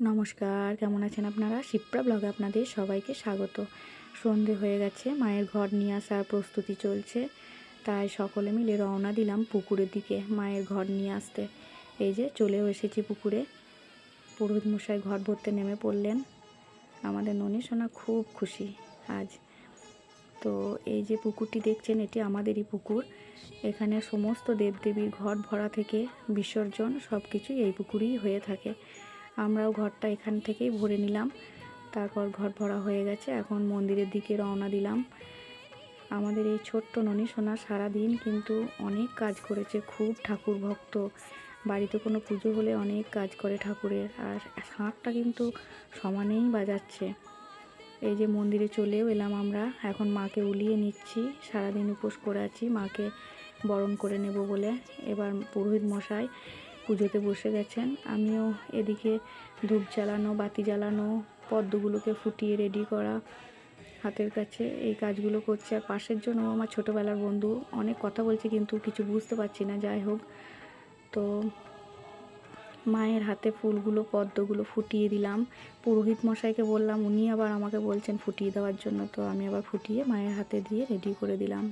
নমস্কার, কেমন আছেন আপনারা? শিপ্রা ব্লগে আপনাদের সবাইকে স্বাগত। সন্ধে হয়ে গেছে, মায়ের ঘর নিয়ে আসার প্রস্তুতি চলছে। তাই সকলে মিলে রওনা দিলাম পুকুরের দিকে, মায়ের ঘর নিয়ে আসতে। এই যে চলেও এসেছি পুকুরে। পুরোহিত মশাই ঘর ভরতে নেমে পড়লেন। আমাদের ননী সোনা খুব খুশি আজ। তো এই যে পুকুরটি দেখছেন, এটি আমাদেরই পুকুর। এখানে সমস্ত দেবদেবীর ঘর ভরা থেকে বিসর্জন সব কিছুই এই পুকুরেই হয়ে থাকে। আমরাও ঘরটা এখান থেকেই ভরে নিলাম। তারপর ঘর ভরা হয়ে গেছে। এখন মন্দিরের দিকে রওনা দিলাম। আমাদের এই ছোট্ট ননী সোনা সারাদিন কিন্তু অনেক কাজ করেছে। খুব ঠাকুর ভক্ত। বাড়িতে কোনো পুজো হলে অনেক কাজ করে ঠাকুরের। আর শাঁখটা কিন্তু সমানেই বাজাচ্ছে। এই যে মন্দিরে চলেও এলাম আমরা। এখন মাকে উলিয়ে নিচ্ছি। সারাদিন উপোস করে আছি। মাকে বরণ করে নেব বলে। এবার পুরোহিত মশাই পুজোতে বসে গেছেন। আমিও এদিকে ধূপ জ্বালানো, বাতি জ্বালানো, পদ্মগুলোকে ফুটিয়ে রেডি করা, হাতের কাছে এই কাজগুলো করছে। আর পাশের জন্য আমার ছোটোবেলার বন্ধু, অনেক কথা বলছে কিন্তু কিছু বুঝতে পারছি না, যাই হোক। তো মায়ের হাতে ফুলগুলো, পদ্মগুলো ফুটিয়ে দিলাম। পুরোহিত মশাইকে বললাম, উনি আবার আমাকে বলছেন ফুটিয়ে দেওয়ার জন্য। তো আমি আবার ফুটিয়ে মায়ের হাতে দিয়ে রেডি করে দিলাম।